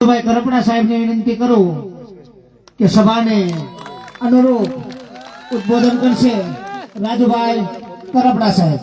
ભાઈ કરપડા સાહેબને વિનંતી કરું કે સભાને અનુરૂપ ઉદ્બોધન કરશે રાજુભાઈ કરપડા સાહેબ.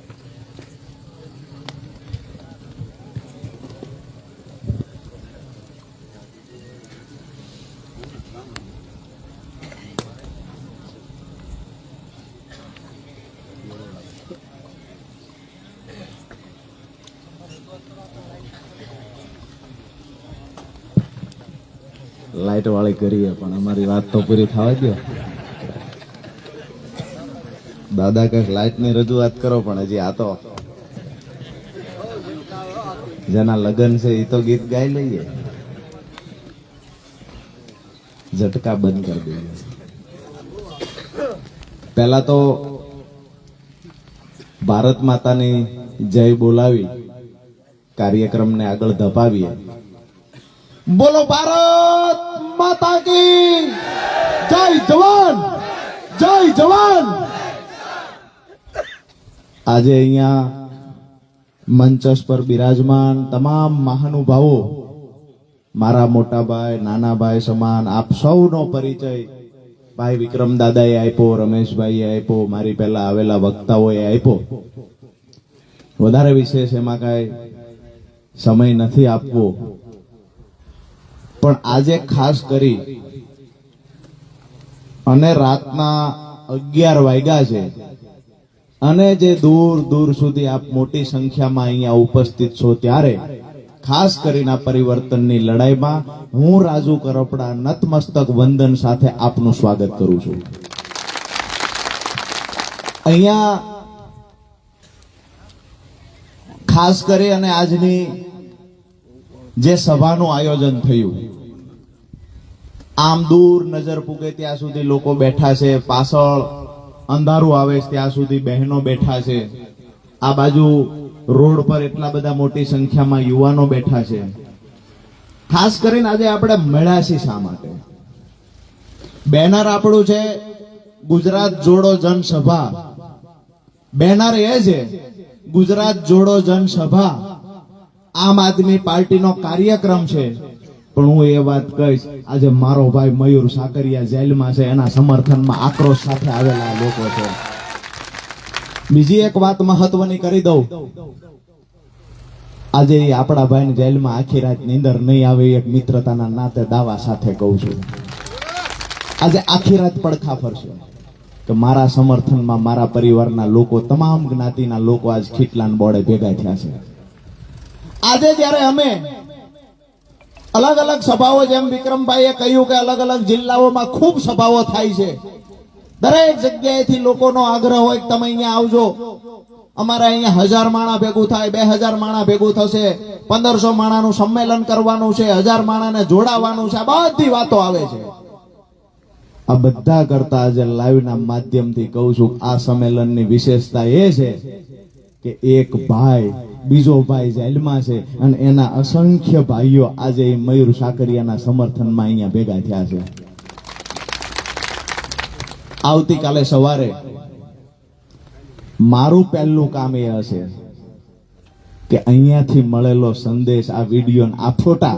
લાઈટ વાળી કરીએ પણ અમારી વાત તો પૂરી થવા દો દાદા કંઈક લાઈટની રજૂઆત કરો, પણ હજી આ તો જેના લગ્ન છે એ તો ગીત ગાઈ લઈએ. ઝટકા બંધ કરી દઈએ. પહેલા તો ભારત માતાની જય બોલાવી, કાર્યક્રમને આગળ ધપાવીએ. બોલો, ભારત! માતા કી જય જવાન! જય જવાન! આજે અહીંયા મંચસ પર બિરાજમાન તમામ મહાનુભાવો, મારા મોટા ભાઈ, નાના ભાઈ સમાન, આપ સૌનો પરિચય ભાઈ વિક્રમ દાદાએ આપ્યો, રમેશભાઈએ આપ્યો, મારી પહેલા આવેલા વક્તાઓએ આપ્યો. વધારે વિશેષ એમાં કાંઈ સમય નથી આપવો. પણ આજે ખાસ કરી અને રાતના અગિયાર વાગ્યા છે. અને જે દૂર દૂર સુધી આપ મોટી સંખ્યામાં અહીંયા ઉપસ્થિત છો ત્યારે ખાસ કરીને પરિવર્તનની લડાઈમાં હું રાજુ કરપડા નતમસ્તક વંદન સાથે આપનું સ્વાગત કરું છું. અહીંયા ખાસ કરી અને આજની જે સભાનું આયોજન થયું આમ દૂર નજર પૂગે ત્યાં સુધી લોકો બેઠા છે, પાછળ અંધારું આવે ત્યાં સુધી બહેનો બેઠા છે. આ બાજુ રોડ પર એટલા બધા મોટી સંખ્યામાં યુવાનો બેઠા છે. ખાસ કરીને આજે આપણે મળ્યા છીએ શા માટે? બેનર આપણું છે ગુજરાત જોડો જનસભા. બેનર એ છે ગુજરાત જોડો જનસભા. આમ આદમી પાર્ટીનો કાર્યક્રમ છે. પણ હું એ વાત કહીશ, આજે મારો ભાઈ મયુર સાકરિયા જેલમાં છે, એના સમર્થનમાં આક્રોશ સાથે આવેલા લોકો છે. બીજી એક વાત મહત્વની કરી દઉં. આજે આપણા ભાઈને જેલમાં આખી રાત નીંદર નહીં આવે એક મિત્રતાના નાતે દાવા સાથે કહું છું. આજે આખી રાત પડખા ફરશે. કે મારા સમર્થનમાં મારા પરિવારના લોકો, તમામ જ્ઞાતિના લોકો આજ ખીટલાન બોર્ડે ભેગા થયા છે. આજે જ્યારે અમે અલગ અલગ સભાઓ જેમ વિક્રમભાઈએ કહ્યું કે અલગ અલગ જિલ્લાઓમાં ખૂબ સભાઓ થાય છે. દરેક જગ્યાએથી લોકોનો આગ્રહ હોય તમે અહીંયા આવજો. અમારે અહીંયા હજાર માણા ભેગું થાય, બે હજાર માણા ભેગું થશે. પંદરસો માણાનું સંમેલન કરવાનું છે, હજાર માણાને જોડાવાનું છે. આ બધી વાતો આવે છે. આ બધા કરતા આજે લાઈવના માધ્યમથી કહું છું, આ સંમેલનની વિશેષતા એ છે કે એક ભાઈ બીજો ભાઈ જેલમાં છે અને એના અસંખ્ય ભાઈઓ આજે મયુર સાકરિયાના સમર્થનમાં અહીંયા ભેગા થયા છે. આવતીકાલે સવારે મારું પહેલું કામ એ હશે કે અહીંયાથી મળેલો સંદેશ આ વીડિયો આ ફોટા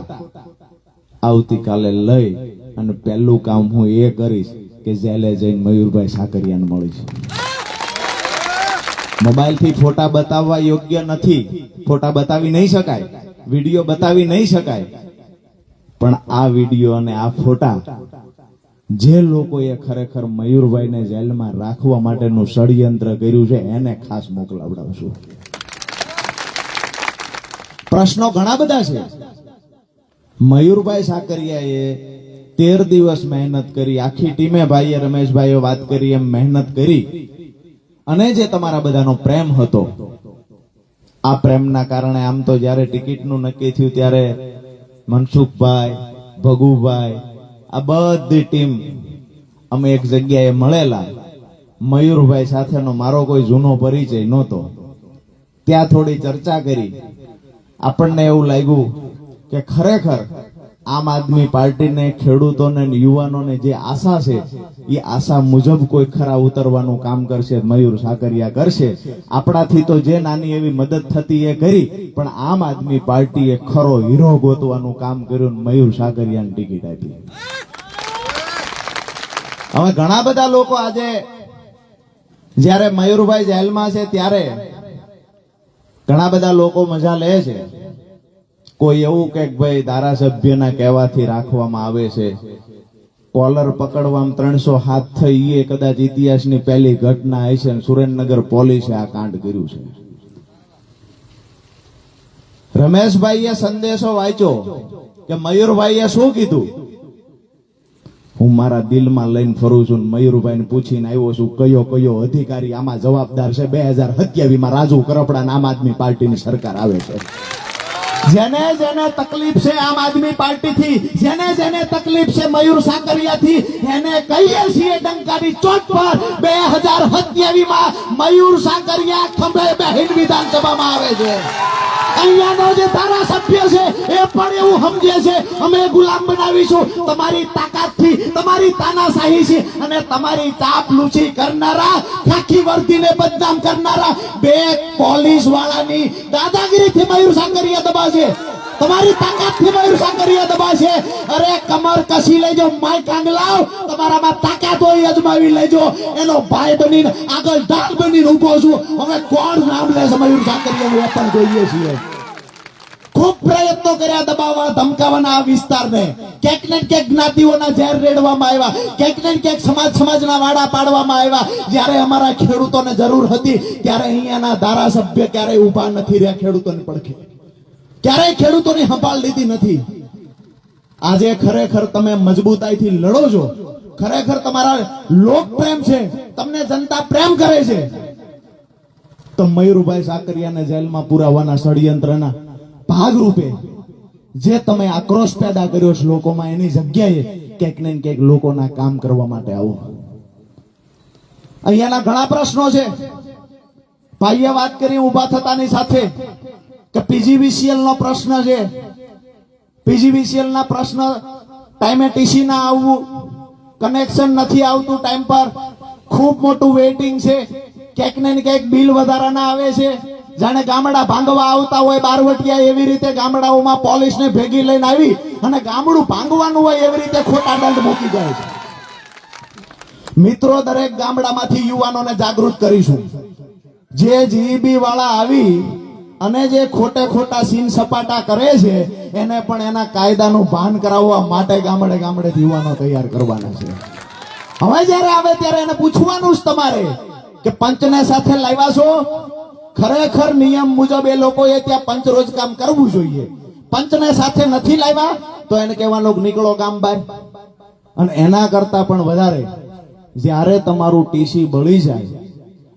આવતીકાલે લઈ અને પહેલું કામ હું એ કરીશ કે જેલે જઈને મયુરભાઈ સાકરિયાને મળીશ. મોબાઈલથી ફોટા બતાવવા યોગ્ય નથી. ફોટા બતાવી નહીં શકાય. વીડિયો બતાવી નહીં શકાય. પણ આ વીડિયો અને આ ફોટા જે લોકોએ ખરેખર મયુરભાઈને જેલમાં રાખવા માટેનું ષડયંત્ર કર્યું છે, એને ખાસ મોકલાવડાવશું. પ્રશ્નો ઘણા બધા છે. મયુરભાઈ સાકરિયાએ તેર દિવસ મહેનત કરી, આખી ટીમે ભાઈએ રમેશભાઈએ વાત કરી, એમ મહેનત કરી. અને જે તમારા બધાનો પ્રેમ હતો, આ પ્રેમના કારણે આમ તો જ્યારે ટિકિટનું નક્કી થયું ત્યારે મનસુખભાઈ, ભગુભાઈ, આ બધી ટીમ અમે એક જગ્યાએ મળેલા. મયુરભાઈ સાથેનો મારો કોઈ જૂનો પરિચય નહોતો. ત્યાં થોડી ચર્ચા કરી. આપણને એવું લાગ્યું કે ખરેખર આમ આદમી પાર્ટીને, ખેડૂતોને યુવાનોને જે આશા છે, એ આશા મુજબ કોઈ ખરા ઉતરવાનું કામ કરશે, મયુર સાકરિયા કરશે. આપણાથી તો જે નાની એવી મદદ થતી એ કરી, પણ આમ આદમી પાર્ટીએ ખરો હીરો ગોતવાનું કામ કર્યું મયુર સાકરિયાને ટિકિટ આપી. હવે ઘણા બધા લોકો આજે, જ્યારે મયુરભાઈ જેલમાં છે ત્યારે, ઘણા બધા લોકો મજા લે છે. કોઈ એવું કે ભાઈ ધારાસભ્યના કહેવાથી રાખવામાં આવે છે. કોલર પકડવામાં ત્રણસો હાથ થઈ એ કદાચ ઇતિહાસની પહેલી ઘટના હશે સુરેન્દ્રનગર પોલીસે આ કાંડ કર્યું છે. રમેશભાઈએ સંદેશો વાંચ્યો કે મયુરભાઈએ શું કીધું? હું મારા દિલમાં લઈને ફરું છું ને મયુરભાઈને પૂછીને આવ્યો છું, કયો કયો અધિકારી આમાં જવાબદાર છે? બે હજારમાં રાજુ કરપડા આમ આદમી પાર્ટીની સરકાર આવે છે. જેને જેને તકલીફ છે આમ આદમી પાર્ટીથી, જેને જેને તકલીફ છે મયુર સાકરિયાથી, એને કહીએ છીએ ડંકાની ચોટ પર બે હજારમાં મયુર સાકરિયા ખંભે બહેન વિધાનસભામાં આવે છે. અહીંયાનો જે ધારાસભ્ય છે, એ પણ એવું સમજે છે, અમે ગુલામ બનાવીશું. તમારી તાકાતથી, તમારી તાનાશાહી છે અને તમારી ચાપ લૂછી કરનારા, ખાખી વર્દીને બદનામ કરનારા બે પોલીસ વાળાની દાદાગીરીથી મયુર સાકરિયા દબાશે. તમારી તાકાતથી મયુર સાકરિયા દબાશે. અરે કમર કસી લેજો માય કાંગલાવ તમારામાં તાકાત હોય, અજમાવી લેજો. એનો ભાઈ બનીને આગળ ઢાલ બનીને ઊભો છું. હવે કોણ નામ લે મયુર સાકરિયાનું? એ પણ જોઈએ છીએ. ખૂબ પ્રયત્નો કર્યા દબાવવા ધમકાવાના આ વિસ્તારને. ક્યાંક ને ક્યાંક જ્ઞાતિઓના ઝેર રેડવામાં આવ્યા. ક્યાંક ને ક્યાંક સમાજ સમાજના વાડા પાડવામાં આવ્યા. જ્યારે અમારા ખેડૂતોને જરૂર હતી, ત્યારે અહીંયાના ધારાસભ્ય ક્યારેય ઊભા નથી રહ્યા, ખેડૂતોની પડખે. ક્યારેય ખેડૂતોની હંપાલ લીધી નથી. આજે ખરેખર તમે મજબૂતાઈથી લડો છો. ખરેખર તમારા લોક પ્રેમ છે. તમને જનતા પ્રેમ કરે છે. તો મયુરભાઈ સાકરિયાને જેલમાં પુરાવાના ષડયંત્રના ભાગરૂપે જે તમે આક્રોશ પેદા કર્યો છે લોકોમાં, એની જગ્યાએ ક્યાંક ને ક્યાંક લોકોના કામ કરવા માટે આવો. અહીંયાના ઘણા પ્રશ્નો છે. ભાઈએ વાત કરી, ઊભા થતાની સાથે કે પીજીવીસીએલ નો પ્રશ્ન છે. પીજીવીસીએલ ના પ્રશ્ન ટાઈમે ટીસી ના આવવું, કનેક્શન નથી આવતું ટાઈમ પર. ખૂબ મોટું વેઇટિંગ છે. ક્યાંક ને ક્યાંક બિલ વધારાના આવે છે. જાણે ગામડા ભાંગવા આવતા હોય બારવટિયા એવી રીતે ગામડાઓમાં પોલીસને ભેગી લઈને આવી અને ગામડું ભાંગવાનું હોય એવી રીતે ખોટા દંડ મૂકી જાય છે. મિત્રો, દરેક ગામડામાંથી યુવાનોને જાગૃત કરીશું. જે જીબી વાળા આવી અને જે ખોટે ખોટા સીન સપાટા કરે છે, એને પણ એના કાયદાનું ભાન કરાવવા માટે ગામડે ગામડે યુવાનો તૈયાર કરવાના છે. હવે જ્યારે આવે ત્યારે એને પૂછવાનું જ તમારે કે પંચને સાથે લાવ્યા છો? ખરેખર નિયમ મુજબ એ લોકોએ ત્યાં પંચ રોજ કામ કરવું જોઈએ. પંચને સાથે નથી લાવ્યા તો એને કહેવાનું નીકળો કામ બહાર. અને એના કરતા પણ વધારે, જ્યારે તમારું ટીસી બળી જાય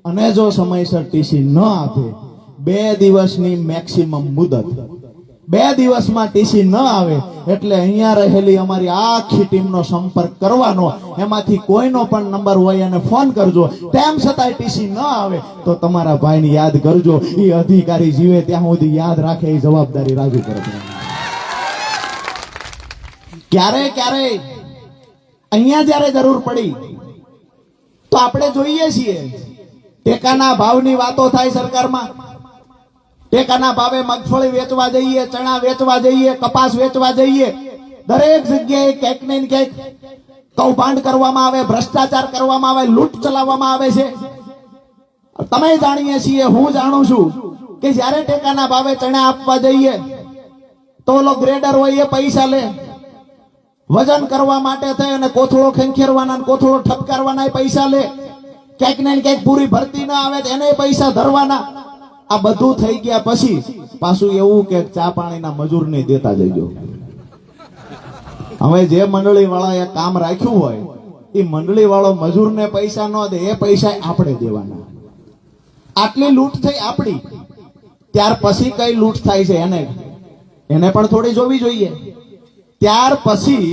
અને જો સમયસર ટીસી ન આપે, બે દિવસની મેક્સિમમ મુદત બે દિવસમાં ટીસી ન આવે, એટલે અહીંયા રહેલી અમારી આખી ટીમનો સંપર્ક કરવાનો એમાંથી કોઈનો પણ નંબર હોય એને ફોન કરજો. તેમ છતાંય ટીસી ન આવે, તો તમારા ભાઈને યાદ કરજો. એ અધિકારી જીવે ત્યાં સુધી યાદ રાખે, એ જવાબદારી રાજુ કરે ક્યારે ક્યારે? અહીંયા જ્યારે જરૂર પડી, તો આપણે જોઈએ છીએ. ટેકાના ભાવની વાતો થાય સરકારમાં. ટેકાના ભાવે મગફળી વેચવા જઈએ, ચણા વેચવા જઈએ, કપાસ વેચવા જઈએ. દરેક જગ્યાએ ક્યાંક ને ક્યાંક કૌભાંડ કરવામાં આવે, ભ્રષ્ટાચાર કરવામાં આવે, લૂંટ ચલાવવામાં આવે છે. તમે જાણીએ છીએ, હું જાણું છું કે જ્યારે ટેકાના ભાવે ચણા આપવા જઈએ, તો ઓલો ગ્રેડર હોય એ પૈસા લે. વજન કરવા માટે થઈ અને કોથળો ખેંખેરવાના કોથળો ઠપકારવાના પૈસા લે. ક્યાંક ને ક્યાંક પૂરી ભરતી ના આવે એને પૈસા ધરવાના. આ બધું થઈ ગયા પછી પાછું એવું કે ચા પાણીના મજૂરને દેતા જઈજો. હવે જે મંડળી વાળા કામ રાખ્યું હોય, એ મંડળી વાળો મજૂરને પૈસા ન દે, એ પૈસા આપણે દેવાના. આટલી લૂંટ થઈ આપણી, ત્યાર પછી કઈ લૂંટ થાય છે એને? એને પણ થોડી જોવી જોઈએ. ત્યાર પછી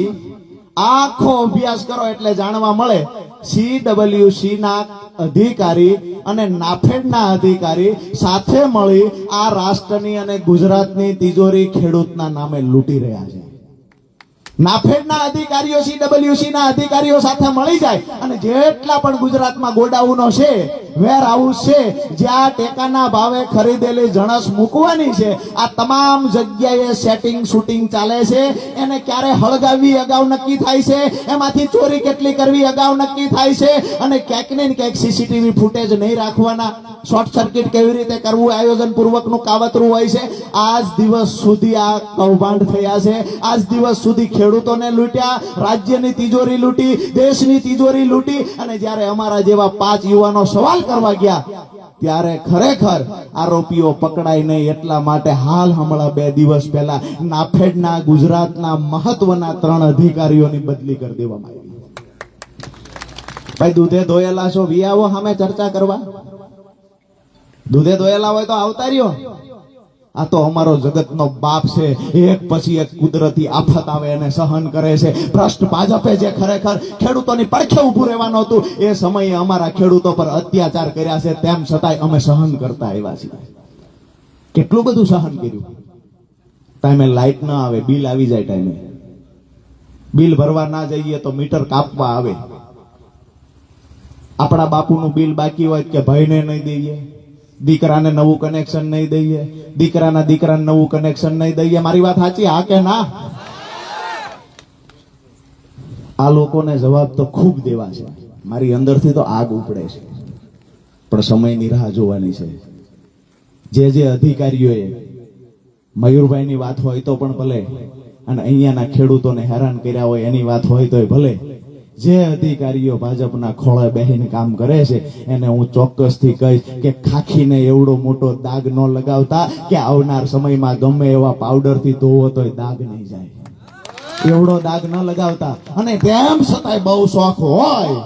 આખો અભ્યાસ કરો એટલે જાણવા મળે સી ડબલ્યુ સી ના અધિકારી અને નાફેડના અધિકારી સાથે મળી આ રાષ્ટ્રની અને ગુજરાતની તિજોરી ખેડૂતના નામે લૂંટી રહ્યા છે. નાફેડના અધિકારીઓ સીડબ્લ્યુસી ના અધિકારીઓ સાથે મળી જાય અને જેટલા પણ ગુજરાતમાં ગોડાઉનો છે વેર હાઉસ છે, જ્યાં ટેકાના ભાવે ખરીદેલી જણસ મૂકવાની છે, આ તમામ જગ્યાએ સેટિંગ શૂટિંગ ચાલે છે. એને ક્યારે હળગાવવી અગાઉ નક્કી થાય છે? એમાંથી ચોરી કેટલી કરવી અગાઉ નક્કી થાય છે? અને ક્યાંક ને ક્યાંક સીસીટીવી ફૂટેજ નહીં રાખવાના. શોર્ટ સર્કિટ કેવી રીતે કરવું? આયોજન પૂર્વકનું કાવતરું હોય છે. આજ દિવસ સુધી આ કૌભાંડ થયા છે. આજ દિવસ સુધી ખેડૂતોને લૂંટ્યા, રાજ્યની તિજોરી લૂંટી, દેશની તિજોરી લૂંટી અને જ્યારે અમારા જેવા પાંચ યુવાનો સવાલ કરવા ગયા, ત્યારે ખરેખર આરોપીઓ પકડાય નહીં એટલા માટે હાલ હમણાં બે દિવસ પહેલા નાફેડના, ગુજરાતના મહત્વના ત્રણ અધિકારીઓની બદલી કરી દેવામાં આવી. ભાઈ, દૂધે ધોયેલા છો વિયાવો સામે ચર્ચા કરવા. દૂધે ધોયેલા હોય તો આવતા રહ્યો. આ તો અમારો જગતનો બાપ છે. એક પછી એક કુદરતી આફત આવે એને સહન કરે છે. ભ્રષ્ટ ભાજપે જે ખરેખર ખેડૂતોની પડખે ઊભું રહેવાનું હતું, એ સમયે અમારા ખેડૂતો પર અત્યાચાર કર્યા છે. તેમ છતાંય અમે સહન કરતા આવ્યા છીએ. કેટલું બધું સહન કર્યું? ટાઈમે લાઈટ ન આવે, બિલ આવી જાય ટાઈમે. બિલ ભરવા ના જઈએ તો મીટર કાપવા આવે. આપણા બાપુનું બિલ બાકી હોય કે ભાઈને નહીં દઈએ? દીકરાને નવું કનેક્શન નહીં દઈએ. દીકરાના દીકરાને નવું કનેક્શન નહીં દઈએ. મારી વાત સાચી, હા કે ના? આ લોકોને જવાબ તો ખૂબ દેવા છે. મારી અંદરથી તો આગ ઉપડે છે. પણ સમયની રાહ જોવાની છે. જે જે અધિકારીઓએ મયુરભાઈની વાત હોય તો પણ ભલે, અને અહીંયાના ખેડૂતોને હેરાન કર્યા હોય એની વાત હોય તોય ભલે જે અધિકારીઓ ભાજપના ખોળે બેહીને કામ કરે છે, એને હું ચોક્કસથી કહીશ કે ખાખીને એવડો મોટો દાગ ન લગાવતા કે આવનાર સમયમાં ગમે એવા પાવડરથી ધોવો તોય દાગ નહીં જાય. એવડો દાગ ન લગાવતા અને તેમ છતાંય બહુ શોખ હોય,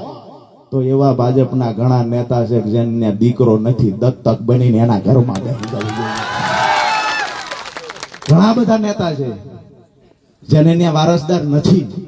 તો એવા ભાજપના ઘણા નેતા છે જેમને દીકરો નથી, દત્તક બનીને એના ઘરમાં બેસી જાય ઘણા બધા નેતા છે જેને વારસદાર નથી.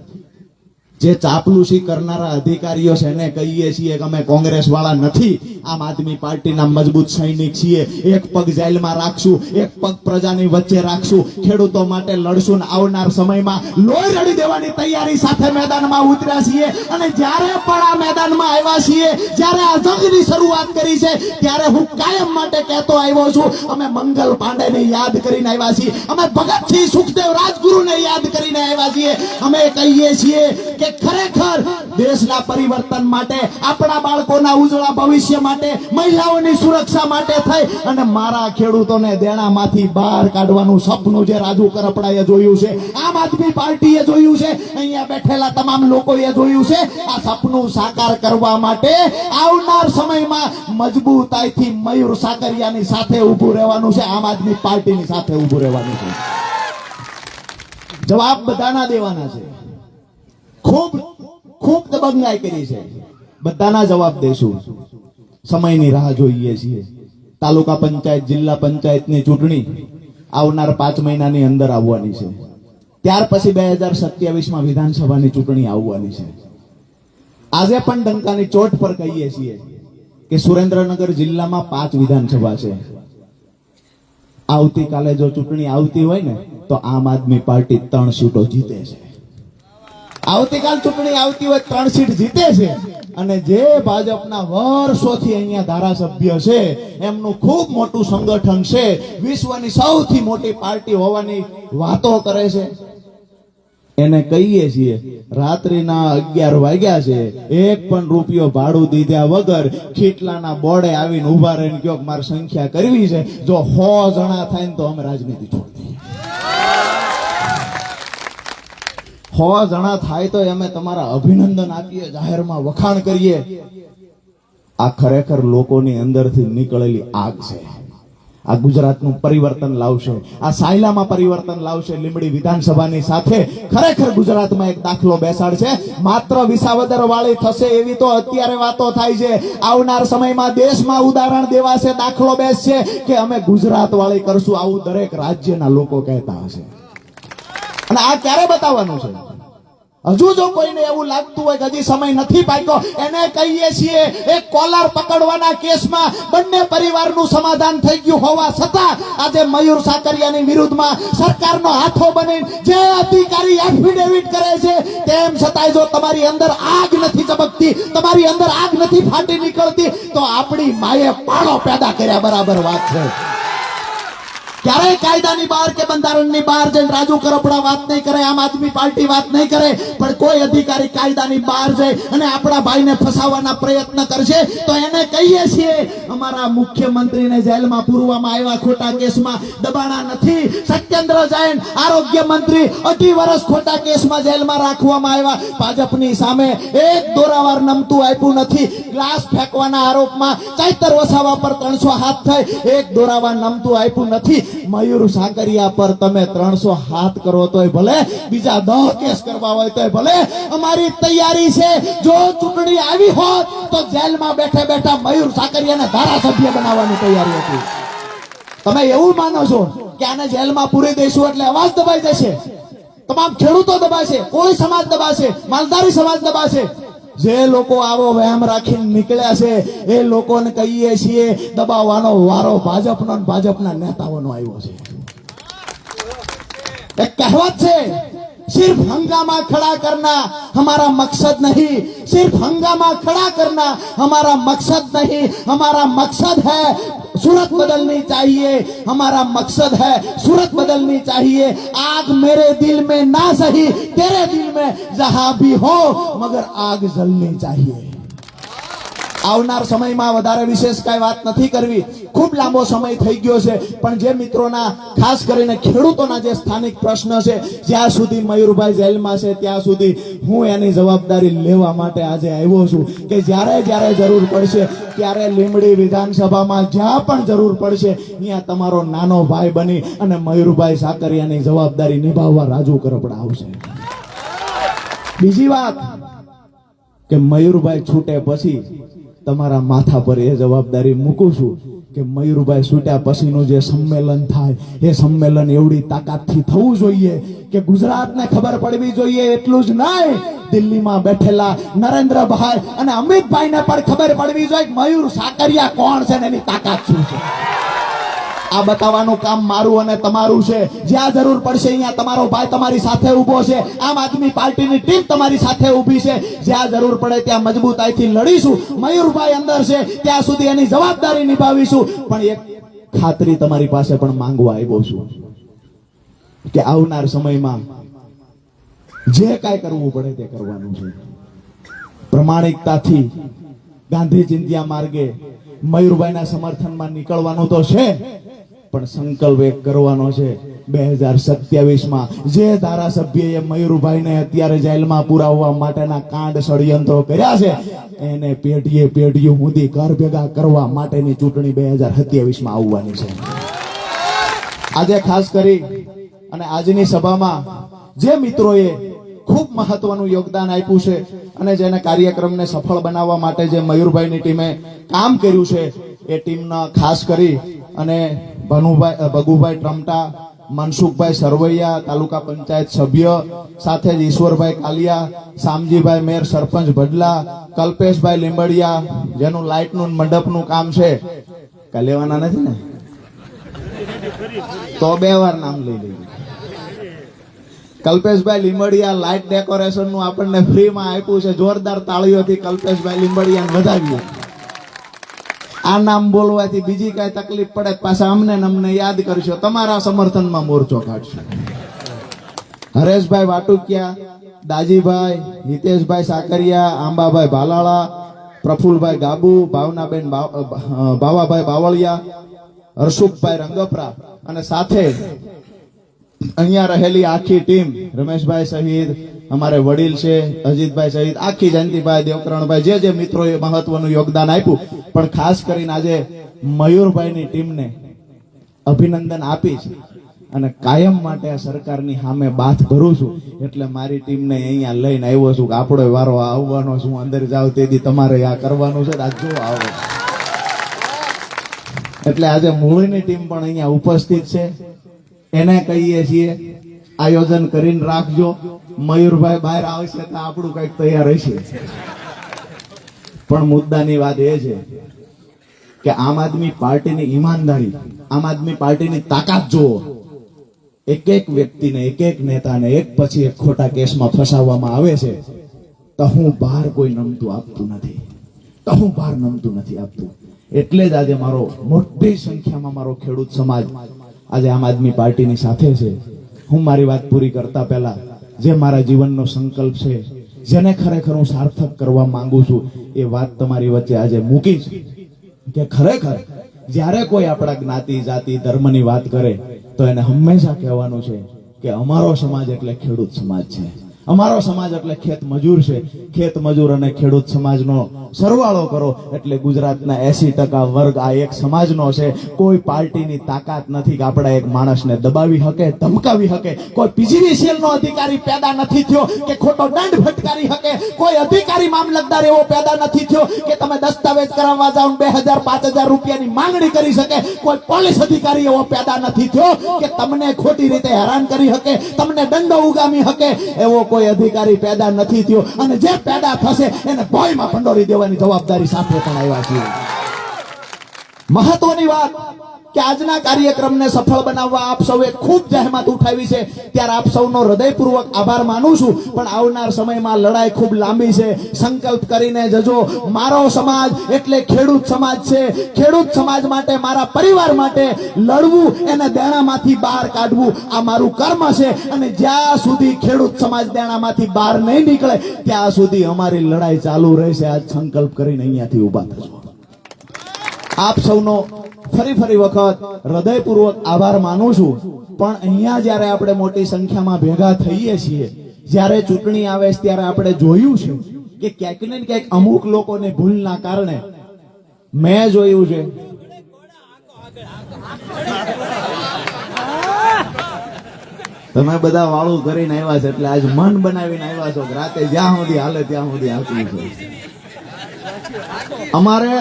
જે ચાપલુસી કરનારા અધિકારીઓ છે, એને કહીએ છીએ કે અમે કોંગ્રેસ વાળા નથી. આમ આદમી પાર્ટીના મજબૂત સૈનિક છીએ. એક પગ જેલમાં રાખશું, એક પગ પ્રજાની વચ્ચે રાખશું. ખેડૂતો માટે લડશું ને આવનાર સમયમાં લોહી રડી દેવાની તૈયારી સાથે મેદાનમાં ઉતર્યા છીએ. અને જ્યારે પણ આ મેદાનમાં આવ્યા છીએ, જ્યારે આ જંગની શરૂઆત કરી છે, ત્યારે હું કાયમ માટે કહેતો આવ્યો છું, અમે મંગલ પાંડેને યાદ કરીને આવ્યા છીએ. અમે ભગતસિંહ સુખદેવ રાજગુરુને યાદ કરીને આવ્યા છીએ. અમે કહીએ છીએ કે ખરેખર દેશના પરિવર્તન માટે, આપણા બાળકોના ઉજળા ભવિષ્ય માટે, મહિલાઓની સુરક્ષા માટે થઈ અને મારા ખેડૂતોને દેણામાંથી બહાર કાઢવાનું સપનું જે રાજુ કરપડાએ જોયું છે, આમ આદમી પાર્ટીએ જોયું છે, અહીંયા બેઠેલા તમામ લોકોએ જોયું છે, આ સપનું સાકાર કરવા માટે આવનાર સમયમાં મજબૂતાઈથી મયુર સાકરિયાની સાથે ઊભું રહેવાનું છે, આમ આદમી પાર્ટીની સાથે ઊભું રહેવાનું છે. જવાબ બધાના દેવાના છે. ખૂબ ખૂબ તબગનાઈ કરી છે. બધાના જવાબ દેશું. સમયની રાહ જોઈએ છીએ. તાલુકા પંચાયત, જિલ્લા પંચાયતની ચૂંટણી આવનાર પાંચ મહિનાની અંદર આવવાની છે. ત્યાર પછી બે હજાર સત્યાવીસમાં વિધાનસભાની ચૂંટણી આવવાની છે. આજે પણ ડંકાની ચોટ પર કહીએ છીએ કે સુરેન્દ્રનગર જિલ્લામાં પાંચ વિધાનસભા છે. આવતીકાલે જો ચૂંટણી આવતી હોય ને, તો આમ આદમી પાર્ટી ત્રણ સીટો જીતે છે. આવતીકાલ ચૂંટણી આવતી હોય ત્રણ સીટ જીતે છે. અને જે ભાજપના વર્ષોથી અહીંયા ધારાસભ્ય છે, એમનું ખૂબ મોટું સંગઠન છે. વિશ્વની સૌથી મોટી પાર્ટી હોવાની વાતો કરે છે. એને કહીએ છીએ, રાત્રિના અગિયાર વાગ્યા છે. એક પણ રૂપિયો ભાડું દીધા વગર ખીટલાના બોર્ડે આવીને ઊભા રહીને કયો મારે સંખ્યા કરવી છે? જો સો જણા થાય ને તો અમે રાજનીતિ છોડી સો જણા થાય તો અમે તમારા અભિનંદન આપીએ, જાહેરમાં વખાણ કરીએ. આ ખરેખર લોકોની અંદરથી નીકળેલી આગ છે. આ ગુજરાતનું પરિવર્તન લાવશે, આ સાયલામાં પરિવર્તન લાવશે લીંબડી વિધાનસભાની સાથે. ખરેખર ગુજરાતમાં એક દાખલો બેસાડશે માત્ર વિસાવદર વાળી થશે એવી તો અત્યારે વાતો થાય છે. આવનાર સમયમાં દેશમાં ઉદાહરણ દેવાશે, દાખલો બેસશે કે અમે ગુજરાત વાળી કરશું. આવું દરેક રાજ્યના લોકો કહેતા હશે. અને આ ક્યારે બતાવવાનું છે? હજુ જો કોઈને એવું લાગતું હોય કે હજી સમય નથી પાક્યો, એને કહીએ છીએ એક કોલર પકડવાના કેસમાં બંને પરિવારનું સમાધાન થઈ ગયું હોવા છતાં આજે મયુર સાકરિયાની વિરુદ્ધમાં સરકારનો હાથો બની જે અધિકારી એફિડેવિટ કરે છે, તેમ છતાંય જો તમારી અંદર આગ નથી ચમકતી, તમારી અંદર આગ નથી ફાટી નીકળતી, તો આપણી માએ પાળો પેદા કર્યા, બરાબર વાત છે. ક્યારેય કાયદાની બહાર કે બંધારણની બહાર જઈને રાજુ કરપડા વાત નહીં કરે, આમ આદમી પાર્ટી વાત નહીં કરે, પણ કોઈ અધિકારી કાયદાની બહાર જાય અને આપણા ભાઈને ફસાવવાના પ્રયત્ન કરશે, તો એને કહીએ છીએ અમારા મુખ્યમંત્રીને જેલમાં પૂરવામાં આવ્યા ખોટા કેસમાં દબાણા નથી. સત્યેન્દ્ર જૈન આરોગ્ય મંત્રી અઢી વર્ષ ખોટા કેસમાં જેલમાં રાખવામાં આવ્યા. ભાજપની સામે એક દોરાવાર નમતું આપ્યું નથી. ગ્લાસ ફેંકવાના આરોપમાં ચૈતર વસાવા પર ત્રણસો હાથ થઈ. એક દોરાવાર નમતું આપ્યું નથી. મયુર સાકરિયા પર તમે ત્રણસો હાથ કરો તોય ભલે. બીજા દહ કેસ કરવા હોય તોય ભલે. અમારી તૈયારી છે. જો ચૂંટણી આવી હોત તો જેલમાં બેઠે બેઠા મયુર સાકરિયાને ધારાસભ્ય બનાવવાની તૈયારી હતી. તમે એવું માનો છો કે આને જેલમાં પૂરી દઈશું એટલે અવાજ દબાઈ જશે? તમામ ખેડૂતો દબાશે, કોઈ સમાજ દબાશે, માલધારી સમાજ દબાશે. જે લોકો આવો વ્યામ રાખીને નીકળ્યા છે, એ લોકોને કહીએ છીએ, દબાવવાનો વારો ભાજપનો ભાજપના નેતાઓનો આવ્યો છે. એક કહેવત છે सिर्फ़ हंगामा खड़ा करना हमारा मकसद नहीं। सिर्फ़ हंगामा खड़ा करना हमारा मकसद नहीं। हमारा मकसद है सूरत बदलनी चाहिए। हमारा मकसद है सूरत बदलनी चाहिए। आग मेरे दिल में ना सही, तेरे दिल में जहाँ भी हो, मगर आग जलनी चाहिए। આવનાર સમયમાં વધારે વિશેષ કાંઈ વાત નથી કરવી. ખૂબ લાંબો સમય થઈ ગયો છે. પણ જે મિત્રોના, ખાસ કરીને ખેડૂતોના જે સ્થાનિક પ્રશ્ન છે, જ્યાં સુધી મયુરભાઈ જેલમાં છે, ત્યાં સુધી હું એની જવાબદારી લેવા માટે આજે આવ્યો છું કે જ્યારે જ્યારે જરૂર પડશે, ત્યારે લીમડી વિધાનસભામાં જ્યાં પણ જરૂર પડશે, ત્યાં તમારો નાનો ભાઈ બની અને મયુરભાઈ સાકરિયાની જવાબદારી નિભાવવા રાજુ કરપડા આવશે. બીજી વાત કે મયુરભાઈ છૂટે પછી તમારા માથા પર એ જવાબદારી મૂકું છું કે મયુરભાઈ છૂટ્યા પછીનું જે સંમેલન થાય, એ સંમેલન એવડી તાકાતથી થવું જોઈએ કે ગુજરાતને ખબર પડવી જોઈએ એટલું જ નહીં. દિલ્હીમાં બેઠેલા નરેન્દ્રભાઈ અને અમિતભાઈને પણ ખબર પડવી જોઈએ મયુર સાકરિયા કોણ છે એની તાકાત શું છે? આ બતાવવાનું કામ મારું અને તમારું છે. જ્યાં જરૂર પડશે અહીંયા તમારો ભાઈ તમારી સાથે ઊભો છે. આમ આદમી પાર્ટીની ટીમ તમારી સાથે ઊભી છે. જ્યાં જરૂર પડે ત્યાં મજબૂતાઈથી લડીશું. મયુરભાઈ અંદર છે. ત્યાં સુધી એની જવાબદારી નિભાવીશું. પણ એક ખાતરી તમારી પાસે પણ માંગવા આવ્યો છું કે આવનાર સમયમાં જે કાંઈ કરવું પડે તે કરવાનું છે. પ્રમાણિકતાથી ગાંધી ચિંધ્યા માર્ગે મયુરભાઈના સમર્થનમાં નીકળવાનું તો છે. પણ સંકલ્પ એક કરવાનો છે. બે હજાર સત્યાવીસમાં જે ધારાસભ્યએ મયુરભાઈને અત્યારે જેલમાં પુરાવવા માટેના કાંડ ષડયંત્રો કર્યા છે, એને પેઢીએ પેઢીઓ સુધી ઘર ભેગા કરવા માટેની ચૂંટણી બે હજાર સત્યાવીસમાં આવવાની છે. આજે ખાસ કરી અને આજની સભામાં જે મિત્રોએ ખૂબ મહત્વનું યોગદાન આપ્યું છે અને જેને કાર્યક્રમને સફળ બનાવવા માટે જે મયુરભાઈની ટીમે કામ કર્યું છે, એ ટીમના ખાસ કરી અને ભનુભાઈ ભગુભાઈ ટ્રમટા, મનસુખભાઈ સરવૈયા, તાલુકા પંચાયત સભ્ય, સાથે જ ઈશ્વરભાઈ કાલિયા, શામજીભાઈ મેર સરપંચ ભડલા, કલ્પેશભાઈ લીંબડિયા, જેનું લાઇટનું મંડપનું કામ છે. કાંઈ લેવાના નથી ને? તો બે વાર નામ લઈ લઈએ કલ્પેશભાઈ લીંબડિયા લાઇટ ડેકોરેશનનું આપણને ફ્રીમાં આપ્યું છે. જોરદાર તાળીઓથી કલ્પેશભાઈ લીંબડિયાને વધાવીએ. આ નામ બોલવાથી બીજી કાંઈ તકલીફ પડે પાછા અમને અમને યાદ કરશો તમારા સમર્થનમાં મોરચો કાઢશો. હરેશભાઈ વાટુકિયા, દાજીભાઈ, હિતેશભાઈ સાકરિયા, આંબાભાઈ ભાલાળા, પ્રફુલભાઈ ગાબુ, ભાવનાબેન બાવાભાઈ બાવળિયા હર્ષુખભાઈ રંગપરા અને સાથે અહીંયા રહેલી આખી ટીમ, રમેશભાઈ સહિત, અમારે વડીલ છે, અજીતભાઈ સહિત, આખી જયંતિભાઈ, દેવકરણભાઈ, જે જે મિત્રોએ મહત્વનું યોગદાન આપ્યું. પણ ખાસ કરીને આજે મયુરભાઈની ટીમને અભિનંદન આપીશ અને કાયમ માટે આ સરકારની સામે બાથ ભરું છું. એટલે મારી ટીમને અહીંયા લઈને આવ્યો છું. કે આપણો વારો આવવાનો છું. અંદર જાવ તેથી તમારે આ કરવાનું છે. આજ જો આવો. એટલે આજે મૂળની ટીમ પણ અહીંયા ઉપસ્થિત છે. એને કહીએ છીએ, આયોજન કરીને રાખજો. મયુરભાઈ બહાર આવશે તો આપણું કંઈક તૈયાર હશે પણ મુદ્દાની વાત એ છે કે આમ આદમી પાર્ટીની ઈમાનદારી, આમ આદમી પાર્ટીની તાકાત જુઓ. એક એક વ્યક્તિને, એક એક નેતાને એક પછી એક ખોટા કેસમાં ફસાવવામાં આવે છે, તો હું બહાર કોઈ નમતું આપતું નથી. તો હું બહાર નમતું નથી આપતું. એટલે જ આજે મારો મોટી સંખ્યામાં મારો ખેડૂત સમાજ આજે આમ આદમી પાર્ટીની સાથે છે. હું મારી વાત પૂરી કરતા પહેલા જે મારા જીવનનો સંકલ્પ છે, જેને ખરેખર હું સાર્થક કરવા માંગુ છું, એ વાત તમારી વચ્ચે આજે મૂકી છે. કે ખરેખર જ્યારે કોઈ આપણા જ્ઞાતિ, જાતિ, ધર્મની વાત કરે, તો એને હંમેશા કહેવાનું છે કે અમારો સમાજ એટલે ખેડૂત સમાજ છે. અમારો સમાજ એટલે ખેત મજૂર છે. ખેત મજૂર અને ખેડૂત સમાજનો સરવાળો કરો. એટલે ગુજરાતના એસી ટકા વર્ગ આ એક સમાજનો છે. કોઈ પાર્ટીની તાકાત નથી કે આપણા એક માણસને દબાવી શકે ધમકાવી શકે કોઈ પીજીવીસીએલ નો અધિકારી પેદા નથી થયો કે ખોટો દંડ ફટકારી શકે કોઈ અધિકારી મામલતદાર એવો પેદા નથી થયો કે તમે દસ્તાવેજ કરાવવા જાઓ બે હજાર, પાંચ હજાર રૂપિયાની માંગણી કરી શકે. કોઈ પોલીસ અધિકારી એવો પેદા નથી થયો કે તમને ખોટી રીતે હેરાન કરી શકે તમને દંડો ઉગામી શકે એવો કોઈ અધિકારી પેદા નથી થયો. અને જે પેદા થશે એને ભયમાં ભંડોરી દેવાની જવાબદારી સાથે પણ આવ્યા છીએ. મહત્વની વાત કે આજના કાર્યક્રમને સફળ બનાવવા આપ સૌએ ખૂબ જહેમત ઉઠાવી છે. ત્યારે આપ સૌનો હૃદયપૂર્વક આભાર માનું છું. પણ આવનાર સમયમાં લડાઈ ખૂબ લાંબી છે. સંકલ્પ કરીને જજો. મારો સમાજ એટલે ખેડૂત સમાજ છે. ખેડૂત સમાજ માટે, મારા પરિવાર માટે લડવું એને દેણામાંથી બહાર કાઢવું આ મારું કર્મ છે. અને જ્યાં સુધી ખેડૂત સમાજ દેણામાંથી બહાર નહીં નીકળે, ત્યાં સુધી અમારી લડાઈ ચાલુ રહેશે. આજ સંકલ્પ કરીને અહીંયાથી ઊભા થશો આપ સૌનો ફરી ફરી વખત હૃદયપૂર્વક આભાર માનું છું. પણ અહીંયા જ્યારે આપણે મોટી સંખ્યામાં ભેગા થઈએ છીએ, જ્યારે ચૂંટણી આવે છે ત્યારે આપણે જોયું છે કે ક્યાંક ને ક્યાંક અમુક લોકોને ભૂલના કારણે મેં જોયું છે. તમે બધા વાળું કરીને આવ્યા છે, એટલે આજ મન બનાવીને આવ્યા છો રાતે જ્યાં સુધી હાલે ત્યાં સુધી આવતી અમારે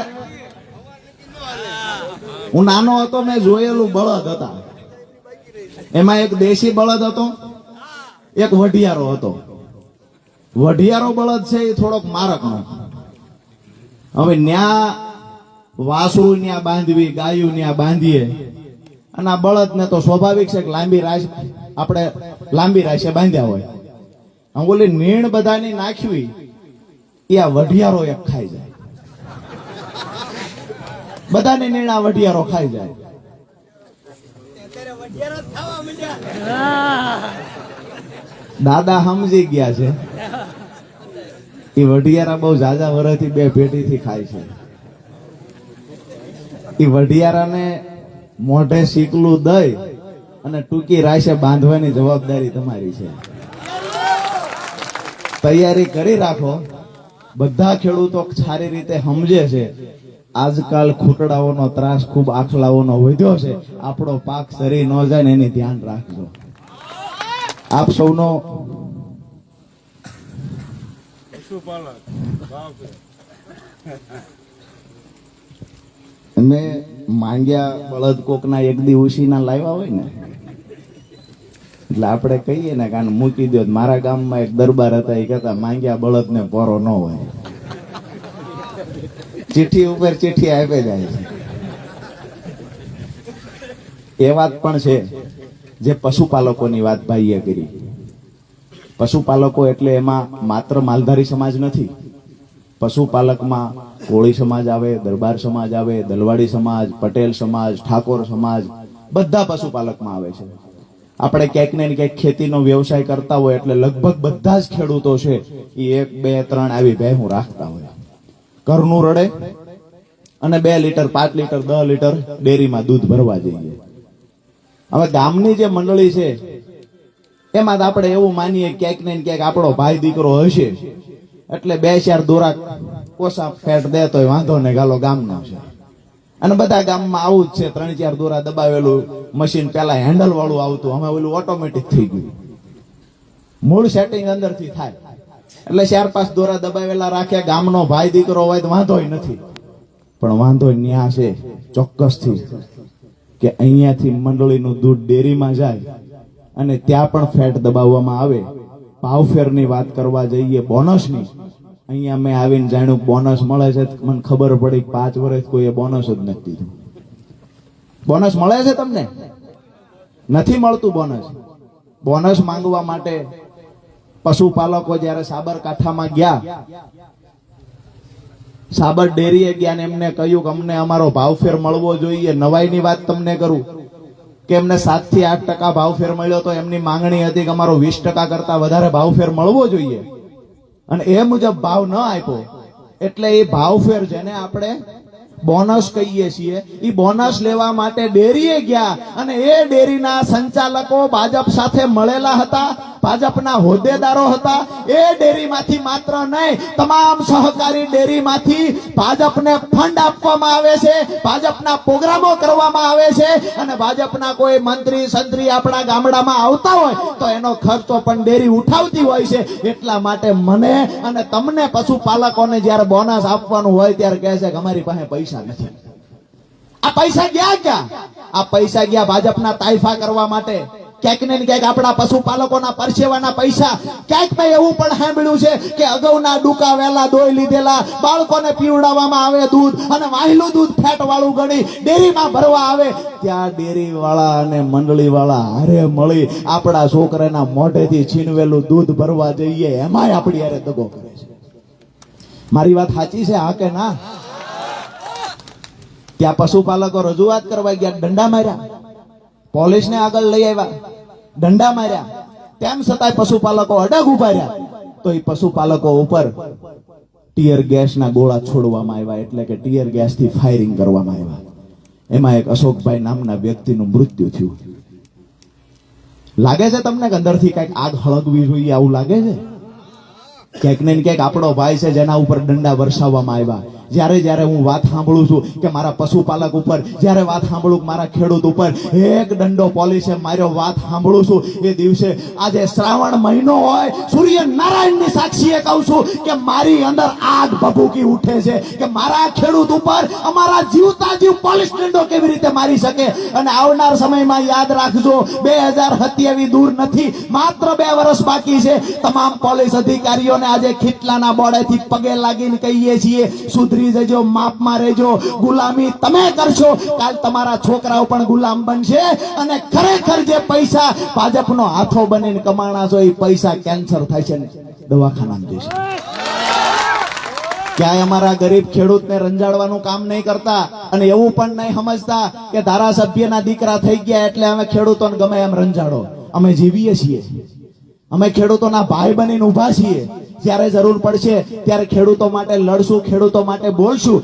હું નાનો હતો, મેં જોયેલું બળદ હતા. એમાં એક દેશી બળદ હતો, એક વઢિયારો હતો. વઢિયારો બળદ છે એ થોડોક મારકનો. હવે ન્યા વાસરું ન્યા બાંધવી, ગાયું ન્યા બાંધીએ. અને આ બળદને તો સ્વાભાવિક છે કે લાંબી રાશ આપણે લાંબી રાશે બાંધ્યા હોય. આમ ઓલી નીણ બધાની નાખવી, એ આ વઢિયારો એક ખાઈ જાય. બધાને નીણા વઢિયારો ખાઈ જાય. દાદા સમજી ગયા છે. એ વઢિયારા બહુ ઝાઝા વરસથી બે પેટીથી ખાય છે. એ વઢિયારાને મોઢે શીકલું દઈ અને ટૂંકી રાશે બાંધવાની જવાબદારી તમારી છે. તૈયારી કરી રાખો. બધા ખેડૂતો સારી રીતે સમજે છે. આજકાલ ખૂટડાઓનો ત્રાસ ખૂબ આખલાઓનો વધ્યો છે. આપણો પાક સરી ન જાય ને એની ધ્યાન રાખજો. આપ સૌનો મેં માંગ્યા બળદ કોકના એક દી ઉશીના લાવ્યા હોય ને? એટલે આપણે કહીએ ને કાન મૂકી દો મારા ગામમાં એક દરબાર હતા, એ કહેતા, માંગ્યા બળદ ને પોરો ન હોય. ચિઠ્ઠી ઉપર ચીઠી આપે જાય છે. એ વાત પણ છે જે પશુપાલકોની વાત ભાઈએ કરી. પશુપાલકો એટલે એમાં માત્ર માલધારી સમાજ નથી. પશુપાલકમાં કોળી સમાજ આવે, દરબાર સમાજ આવે, દલવાડી સમાજ, પટેલ સમાજ, ઠાકોર સમાજ, બધા પશુપાલકમાં આવે છે. આપણે ક્યાંક ને ક્યાંક ખેતીનો વ્યવસાય કરતા હોય એટલે લગભગ બધા જ ખેડૂતો છે. એ એક, બે, ત્રણ આવી ભેહું રાખતા હોય. ઘરનું રડે અને બે લીટર, પાંચ લીટર, દસ લીટર ડેરીમાં દૂધ ભરવા જઈએ. હવે ગામની જે મંડળી છે, એમાં તો આપણે એવું માનીએ ક્યાંક ને ક્યાંક આપણો ભાઈ દીકરો હશે. એટલે બે ચાર દોરા કોસા ફેટ દે તોય વાંધો ને ગાલો ગામનો છે. અને બધા ગામમાં આવું જ છે, ત્રણ ચાર દોરા દબાવેલું મશીન પેલા હેન્ડલ વાળું આવતું હવે ઓલું ઓટોમેટિક થઈ ગયું. મૂળ સેટિંગ અંદરથી થાય. એટલે ચાર પાંચ દોરા દબાવેલા રાખ્યા ગામનો ભાઈ દીકરો હોય તો વાંધો નથી. પણ વાંધો ન્યા છે, ચોક્કસથી કે અહીંયાથી મંડળીનું દૂધ ડેરીમાં જાય અને ત્યાં પણ ફેટ દબાવવામાં આવે. ભાવફેરની વાત કરવા જઈએ બોનસની. અહીંયા મેં આવીને જાણ્યું બોનસ મળે છે, મને ખબર પડી પાંચ વર્ષ કોઈએ બોનસ જ નથી દીધું. બોનસ મળે છે તમને? નથી મળતું બોનસ. બોનસ માંગવા માટે પશુપાલકો જ્યારે સાબરકાંઠામાં ગયા, સાબર ડેરીએ ગયા ને એમને કહ્યું કે અમને અમારો ભાવફેર મળવો જોઈએ. નવાઈની વાત તમને કરું કે એમને સાતથી આઠ ટકા ભાવફેર મળ્યો તો એમની માંગણી હતી કે અમારો વીસ ટકા કરતા વધારે ભાવફેર મળવો જોઈએ. અને એ મુજબ ભાવ ન આપ્યો. એટલે એ ભાવફેર જેને આપણે બોનસ કહીએ છીએ એ બોનસ લેવા માટે ડેરીએ ગયા અને એ ડેરીના સંચાલકો ભાજપ સાથે મળેલા હતા. ભાજપના હોદ્દેદારો હતા, એ ડેરીમાંથી માત્ર નહીં, તમામ સહકારી ડેરીમાંથી ભાજપને ફંડ આપવામાં આવે છે, ભાજપના પ્રોગ્રામો કરવામાં આવે છે અને ભાજપના કોઈ મંત્રી, સંત્રી આપણા ગામડામાં આવતા હોય તો એનો ખર્ચો પણ ડેરી ઉઠાવતી હોય છે. એટલા માટે મને અને તમને પશુપાલકોને જ્યારે બોનસ આપવાનું હોય ત્યારે કહે છે કે અમારી પાસે પૈસા નથી. આ પૈસા ગયા? ક્યાં આ પૈસા ગયા ભાજપના તાઇફા કરવા માટે. ક્યાંક ને ક્યાંક આપણા પશુપાલકોના પરસેવાના પૈસા, ક્યાંક મેં એવું પણ સાંભળ્યું છે કે અગાઉના ડૂકા વેલા દોઈ લીધેલા બાળકોને પીવડાવવામાં આવે દૂધ અને વાહેલું દૂધ ફેટ વાળું ગણી ડેરીમાં ભરવા આવે, ત્યાં ડેરી વાળા અને મંડળી વાળા હારે મળી આપણા છોકરાના મોઢેથી છીનવેલું દૂધ ભરવા જઈએ, એમાંય આપણી હારે દગો કરે છે. મારી વાત સાચી છે, હા કે ના? ત્યાં પશુપાલકો રજૂઆત કરવા ગયા, દંડા માર્યા. પોલીસને આગળ લઈ આવ્યા. દંડા માર્યા. તેમ છતાંય પશુપાલકો અડગ ઊભા રહ્યા. તો એ પશુપાલકો ઉપર ટીયર ગેસના ગોળા છોડવામાં આવ્યા. એટલે કે ટીયર ગેસથી ફાયરિંગ કરવામાં આવ્યા. એમાં એક અશોકભાઈ નામના વ્યક્તિનું મૃત્યુ થયું. લાગે છે તમને કે અંદરથી કંઈક આગ હળગવી જોઈએ આવું લાગે છે? ક્યાંક ને ક્યાંક આપણો ભાઈ છે જેના ઉપર દંડા વરસાવવામાં આવ્યા. જ્યારે જ્યારે હું વાત સાંભળું છું કે મારા પશુપાલક ઉપર, જ્યારે વાત સાંભળું મારા ખેડૂત ઉપર, એક દંડો પોલીસે માર્યો, વાત સાંભળું છું, એ દિવસે આજે શ્રાવણ મહિનો હોય સૂર્ય નારાયણની સાક્ષીએ કહું છું કે મારી અંદર આગ ભભૂકી ઉઠે છે કે મારા ખેડૂત ઉપર, અમારા જીવતા જીવ પોલીસ દંડો કેવી રીતે મારી શકે? અને આવનાર સમયમાં યાદ રાખજો, બે હજાર સત્યાવી દૂર નથી, માત્ર બે વર્ષ બાકી છે. તમામ પોલીસ અધિકારીઓને આજે ખીટલાના બોડેથી પગે લાગીને કહીએ છીએ, સુધરી જજો માપમાં રહેજો, ગુલામી તમે કરશો. કાલ તમારા છોકરાઓ પણ ગુલામ બનશે અને ખરેખર જે પૈસા ભાજપનો હાથો બનીને કમાણા એ પૈસા કેન્સર થાય છે ને જશે ક્યાંય અમારા ગરીબ ખેડૂતને રંજાડવાનું કામ નહીં કરતા અને એવું પણ નહીં સમજતા કે ધારાસભ્યના દીકરા થઈ ગયા એટલે અમે ખેડૂતોને ગમે એમ રંજાડો. અમે જીવીએ છીએ. અમે ખેડૂતોના ભાઈ બનીને ઊભા છીએ. જ્યારે જરૂર પડશે ત્યારે ખેડૂતો માટે લડશું, ખેડૂતો માટે બોલશું.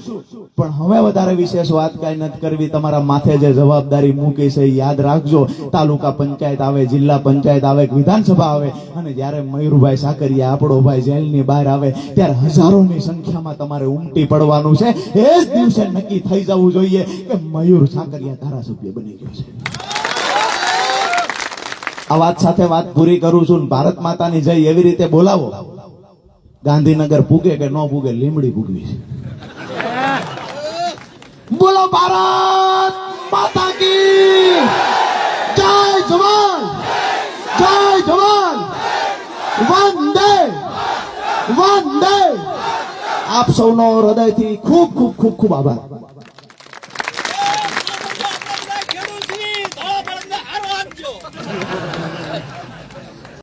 પણ હવે વધારે વિશેષ વાત કઈ નથી કરવી. તમારા માથે જે જવાબદારી મૂકી છે યાદ રાખજો. તાલુકા પંચાયત આવે, જિલ્લા પંચાયત આવે, વિધાનસભા આવે. અને જ્યારે મયુરભાઈ સાકરિયા આપણો ભાઈ જેલની બહાર આવે, ત્યારે હજારોની સંખ્યામાં તમારે ઉમટી પડવાનું છે. એ જ દિવસે નક્કી થઈ જવું જોઈએ કે મયુર સાકરિયા ધારાસભ્ય બની ગયો છે. આ વાત સાથે વાત પૂરી કરું છું ભારત માતાની જય એવી રીતે બોલાવો. ગાંધીનગર પૂગે કે ન પૂગે લીમડી પૂગવી છે. બોલો ભારત માતા કી જય જવાન જય જવાન, વંદે વંદે. આપ સૌનો હૃદયથી ખૂબ ખૂબ ખૂબ ખૂબ આભાર.